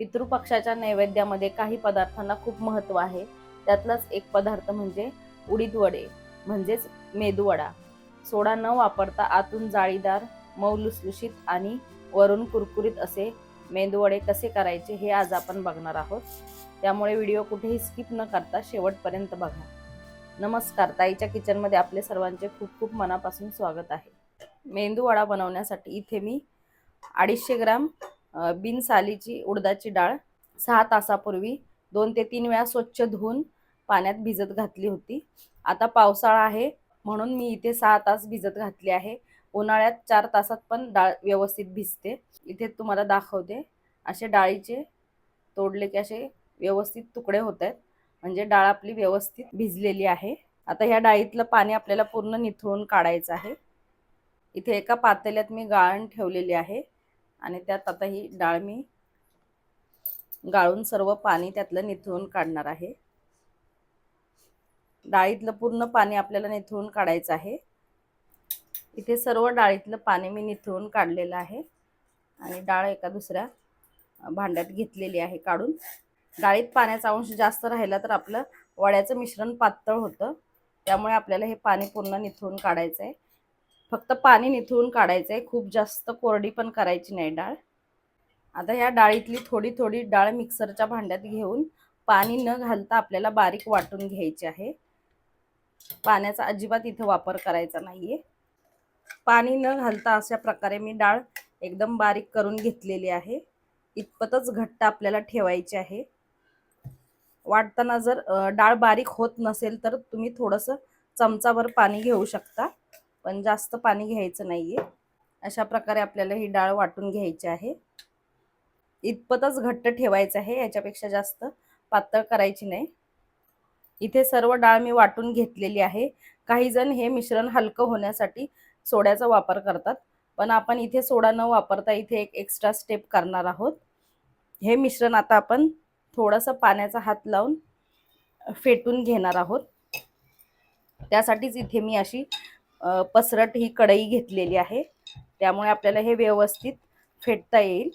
पितृपक्षाच्या नैवेद्यामध्ये काही पदार्थांना खूप महत्त्व आहे. त्यातलाच एक पदार्थ म्हणजे उडीद वडे म्हणजेच मेदूवडा. सोडा न वापरता आतून जाळीदार मऊ लुसलुशीत आणि वरून कुरकुरीत असे मेंदूवडे कसे करायचे हे आज आपण बघणार आहोत. त्यामुळे व्हिडिओ कुठेही स्किप न करता शेवटपर्यंत बघा. नमस्कार ताईच्या किचनमध्ये आपले सर्वांचे खूप खूप मनापासून स्वागत आहे. मेंदूवडा बनवण्यासाठी इथे मी अडीचशे ग्राम बिनसालीची उडदाची डाळ सहा तासापूर्वी दोन ते तीन वेळा स्वच्छ धुवून पाण्यात भिजत घातली होती. आता पावसाळा आहे म्हणून मी इथे सहा तास भिजत घातली आहे. उन्हाळ्यात चार तासात पण डाळ व्यवस्थित भिजते. इथे तुम्हाला दाखवते. असे डाळीचे तोडले की असे व्यवस्थित तुकडे होत आहेत. म्हणजे डाळ आपली व्यवस्थित भिजलेली आहे. आता ह्या डाळीतलं पाणी आपल्याला पूर्ण निथळून काढायचं आहे. इथे एका पातेल्यात मी गाळण ठेवलेली आहे. आणि त्यात आता ही डाळ मी गाळून सर्व पाणी त्यातलं निथळून काढणार आहे. डाळीतलं पूर्ण पाणी आपल्याला निथळून काढायचं आहे. इथे सर्व डाळीतलं पाणी मी निथळून काढलेलं आहे. आणि डाळ एका दुसऱ्या भांड्यात घेतलेली आहे काढून. डाळीत पाण्याचा अंश जास्त राहिला तर आपलं वड्याचं मिश्रण पातळ होतं. त्यामुळे आपल्याला हे पाणी पूर्ण निथळून काढायचं आहे फक्त पाणी निथळून काढायचं आहे खूप जास्त कोरडी पण करायची नाही डाळ. आता ह्या डाळीतली थोडी थोडी डाळ मिक्सरच्या भांड्यात घेऊन पाणी न घालता आपल्याला बारीक वाटून घ्यायची आहे. पाण्याचा अजिबात इथं वापर करायचा नाहीये. पाणी न घालता अशा प्रकारे मी डाळ एकदम बारीक करून घेतलेली आहे. इतपतच घट्ट आपल्याला ठेवायची आहे. वाटताना जर डाळ बारीक होत नसेल तर तुम्ही थोडंसं चमचाभर पाणी घेऊ शकता. पण जास्त पाणी घ्यायचं नाहीये. अशा प्रकारे आपल्याला ही डाळ वाटून घ्यायची आहे. इतपतच घट्ट ठेवायचं आहे याच्यापेक्षा जास्त पातळ करायची नाही. इथे सर्व डाळ मी वाटून घेतलेली आहे. काही जण हे मिश्रण हलकं होण्यासाठी सोड्याचा वापर करतात. पण आपण इथे सोडा न वापरता इथे एक एक्स्ट्रा स्टेप करणार आहोत. हे मिश्रण आता आपण थोडंसं पाण्याचा हात लावून फेटून घेणार आहोत. त्यासाठीच इथे मी अशी पसरट ही कढई घेतलेली आहे. त्यामुळे आपल्याला हे व्यवस्थित फेटता येईल.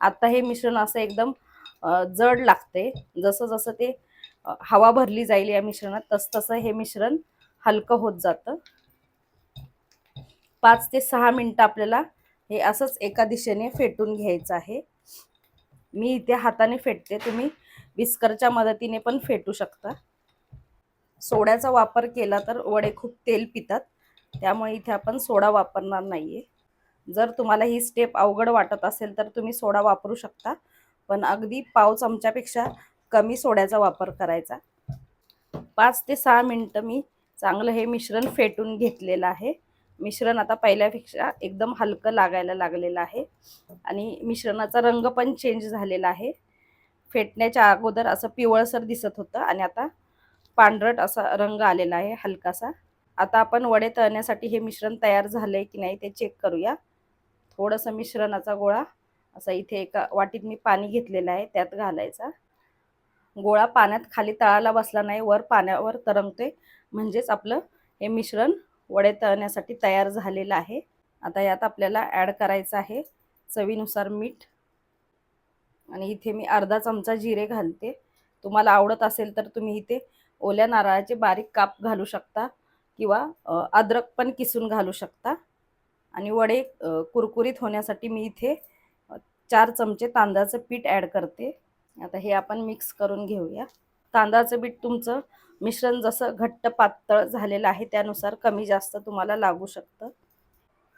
आता हे मिश्रण असं एकदम जड लागते जसं जसं ते हवा भरली जाईल या मिश्रणात तस तसं हे मिश्रण हलकं होत जातं. पाच ते सहा मिनटं आपल्याला हे असंच एका दिशेने फेटून घ्यायचं आहे. मी इथे हाताने फेटते. तुम्ही विस्करच्या मदतीने पण फेटू शकता. सोड्याचा वापर केला तर वडे खूप तेल पितात. त्यामुळे इथे आपण सोडा वापरणार नाहीये. जर तुम्हाला ही स्टेप अवघड वाटत असेल तर तुम्ही सोडा वापरू शकता. पण अगदी पाव चमच्यापेक्षा कमी सोड्याचा वापर करायचा. पाच ते सहा मिनटं मी चांगलं हे मिश्रण फेटून घेतलेलं आहे. मिश्रण आता पहिल्यापेक्षा एकदम हलकं लागायला लागलेलं आहे. आणि मिश्रणाचा रंग पण चेंज झालेला आहे. फेटण्याच्या अगोदर असं पिवळसर दिसत होतं आणि आता पांढरट असा रंग आलेला आहे हलकासा. आता आपण वडे तळण्यासाठी हे मिश्रण तयार झाले की नाही ते चेक करूया. थोडंसं मिश्रणाचा गोळा. असा इथे एका वाटीत मी पाणी घेतलेलं आहे त्यात घालायचा. गोळा पाण्यात खाली तळाला बसला नाही वर पाण्यावर तरंगते म्हणजेच आपलं हे मिश्रण वडे तळण्यासाठी तयार झालेलं आहे. आता यात आपल्याला ॲड करायचं आहे चवीनुसार मीठ. आणि इथे मी अर्धा चमचा जिरे घालते. तुम्हाला आवडत असेल तर तुम्ही इथे ओल्या नारळाचे बारीक काप घालू शकता किंवा अद्रक पण किसून घालू शकता. आणि वडे कुरकुरीत होण्यासाठी मी इथे चार चमचे तांदळाचं पीठ ॲड करते. आता हे आपण मिक्स करून घेऊया. तांदळाचं पीठ तुमचं मिश्रण जसं घट्ट पातळ झालेलं आहे त्यानुसार कमी जास्त तुम्हाला लागू शकतं.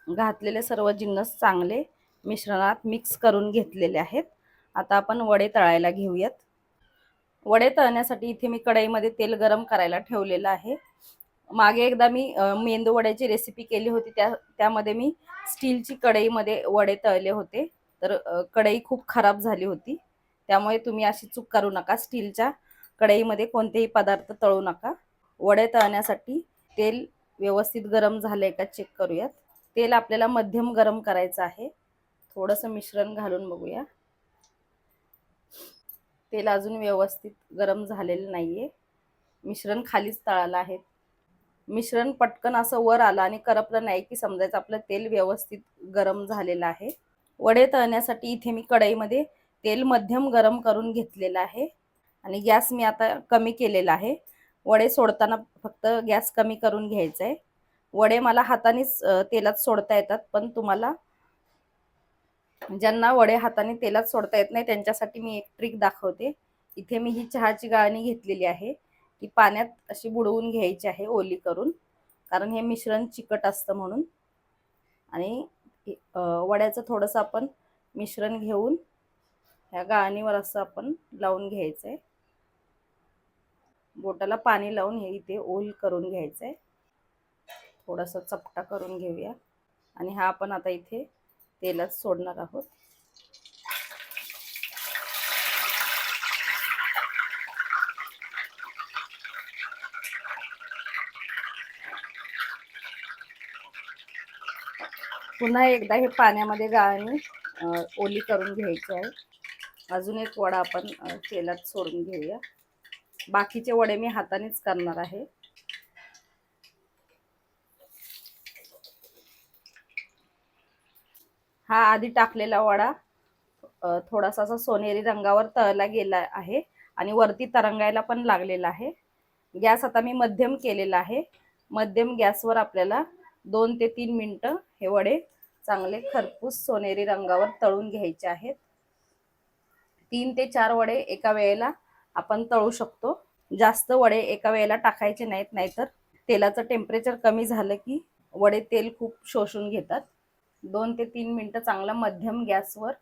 घातलेले सर्व जिन्नस चांगले मिश्रणात मिक्स करून घेतलेले आहेत. आता आपण वडे तळायला घेऊयात. वडे तळण्यासाठी इथे मी कढईमध्ये तेल गरम करायला ठेवलेलं आहे. मागे एकदा मी मेंदू वड्याची रेसिपी केली होती त्या त्यामध्ये मी स्टीलची कढईमध्ये वडे तळले होते. तर कढई खूप खराब झाली होती. त्यामुळे तुम्ही अशी चूक करू नका. स्टीलच्या कढईमध्ये कोणतेही पदार्थ तळू नका. वडे तळण्यासाठी तेल व्यवस्थित गरम झालंय का चेक करूयात. तेल आपल्याला मध्यम गरम करायचं आहे. थोडंसं मिश्रण घालून बघूया. तेल अजून व्यवस्थित गरम झालेलं नाहीये. मिश्रण खालीच तळालं आहे. मिश्रण पटकन असं वर आलं आणि करपलं नाही की समजायचं आपलं तेल व्यवस्थित गरम झालेलं आहे. वडे तळण्यासाठी इथे मी कढईमध्ये तेल मध्यम गरम करून घेतलेलं आहे आणि गॅस मी आता कमी केलेला आहे. वडे सोडताना फक्त गॅस कमी करून घ्यायचा आहे. वडे मला हातानेच तेलात सोडता येतात पण तुम्हाला ज्यांना वडे हाताने तेलात सोडता येत नाही त्यांच्यासाठी मी एक ट्रिक दाखवते. इथे मी ही चहाची गाळणी घेतलेली आहे. ती पाण्यात अशी बुडवून घ्यायची आहे ओली करून. कारण हे मिश्रण चिकट असतं म्हणून. आणि वड्याचं थोडंसं आपण मिश्रण घेऊन ह्या गाळणीवर असं आपण लावून घ्यायचं आहे बोटाला पाणी लावून हे इथे ओल करून घ्यायचं आहे थोडासा चपटा करून घेऊया. आणि हा आपण आता इथे तेलात सोडणार आहोत. पुन्हा एकदा हे पाण्यामध्ये गाळणी ओली करून घ्यायची आहे. अजून एक वडा आपण तेलात सोडून घेऊया. बाकीचे वडे मी हातानेच करणार आहे. हा आधी टाकलेला वडा थोडासा असा सोनेरी रंगावर तळला गेला आहे आणि वरती तरंगायला पण लागलेला आहे. गॅस आता मी मध्यम केलेला आहे. मध्यम गॅसवर आपल्याला दोन ते तीन मिनटं हे वडे चांगले खरपूस सोनेरी रंगावर तळून घ्यायचे आहेत. तीन ते चार वडे एका वेळेला आपण तळू शकतो. जास्त वडे एका वेळेला टाकायचे नाहीत नाहीतर तेलाचं टेम्परेचर कमी झालं की वडे तेल खूप शोषून घेतात. दोन ते तीन मिनटं चांगला मध्यम गॅसवर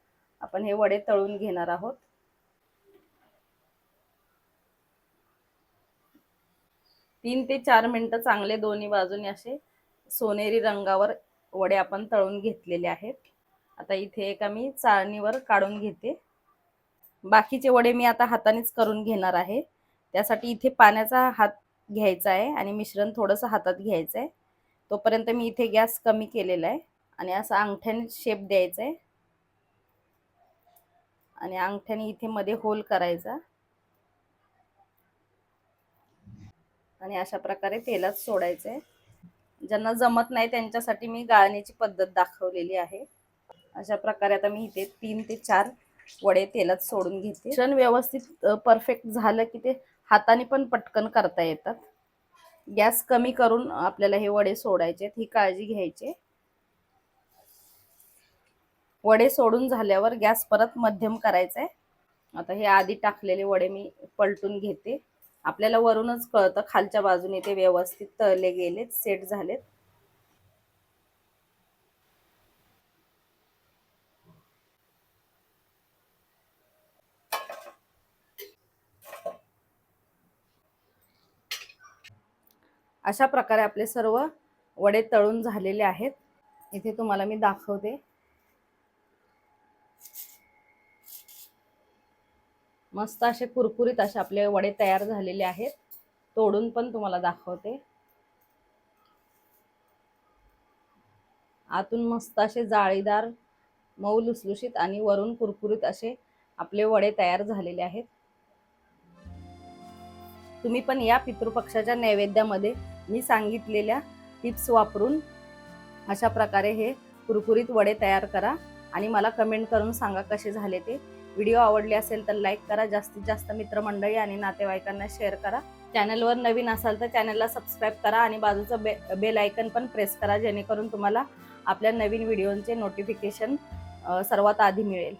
आपण हे वडे तळून घेणार आहोत. तीन ते चार मिनटं चांगले दोन्ही बाजूने असे सोनेरी रंगावर वडे आपण तळून घेतलेले आहेत. आता इथे एका मी चाळणीवर काढून घेते. बाकीचे वडे मी आता हातानेच करून घेणार आहे. त्यासाठी इथे पाण्याचा हात घ्यायचा आहे आणि मिश्रण थोडंसं हातात घ्यायचं आहे. तोपर्यंत मी इथे गॅस कमी केलेला आहे. आणि असं अंगठ्याने शेप द्यायचा आहे आणि अंगठ्याने इथे मध्ये होल करायचा. आणि अशा प्रकारे तेलात सोडायचं आहे ज्यांना जमत नाही त्यांच्यासाठी मी गाळण्याची पद्धत दाखवलेली आहे. अशा प्रकारे आता मी इथे तीन ते चार वडे तेलात सोडून घेते. क्षण व्यवस्थित परफेक्ट झालं की ते हाताने पण पटकन करता येतात. गॅस कमी करून आपल्याला हे वडे सोडायचे ही काळजी घ्यायची. वडे सोडून झाल्यावर गॅस परत मध्यम करायचा आहे आता हे आधी टाकलेले वडे मी पलटून घेते. आपल्याला वरूनच कळतं खालच्या बाजूने ते व्यवस्थित तळले गेलेत सेट झालेत. अशा प्रकारे आपले सर्व वडे तळून झालेले आहेत. इथे तुम्हाला मी दाखवते. मस्त असे कुरकुरीत असे आपले वडे तयार झालेले आहेत. तोडून पण तुम्हाला दाखवते. आतून मस्त असे जाळीदार मऊ लुसलुशीत आणि वरून कुरकुरीत असे आपले वडे तयार झालेले आहेत. तुम्ही पण या पितृपक्षाच्या नैवेद्यामध्ये मी सांगितलेल्या टिप्स वापरून अशा प्रकारे हे कुरकुरीत वडे तयार करा. आणि मला कमेंट करून सांगा कसे झाले ते. व्हिडिओ आवडले असेल तर लाईक करा. जास्तीत जास्त मित्रमंडळी आणि नातेवाईकांना शेअर करा. चॅनलवर नवीन असाल तर चॅनलला सबस्क्राईब करा आणि बाजूचं बे बेल आयकन पण प्रेस करा जेणेकरून तुम्हाला आपल्या नवीन व्हिडिओंचे नोटिफिकेशन सर्वात आधी मिळेल.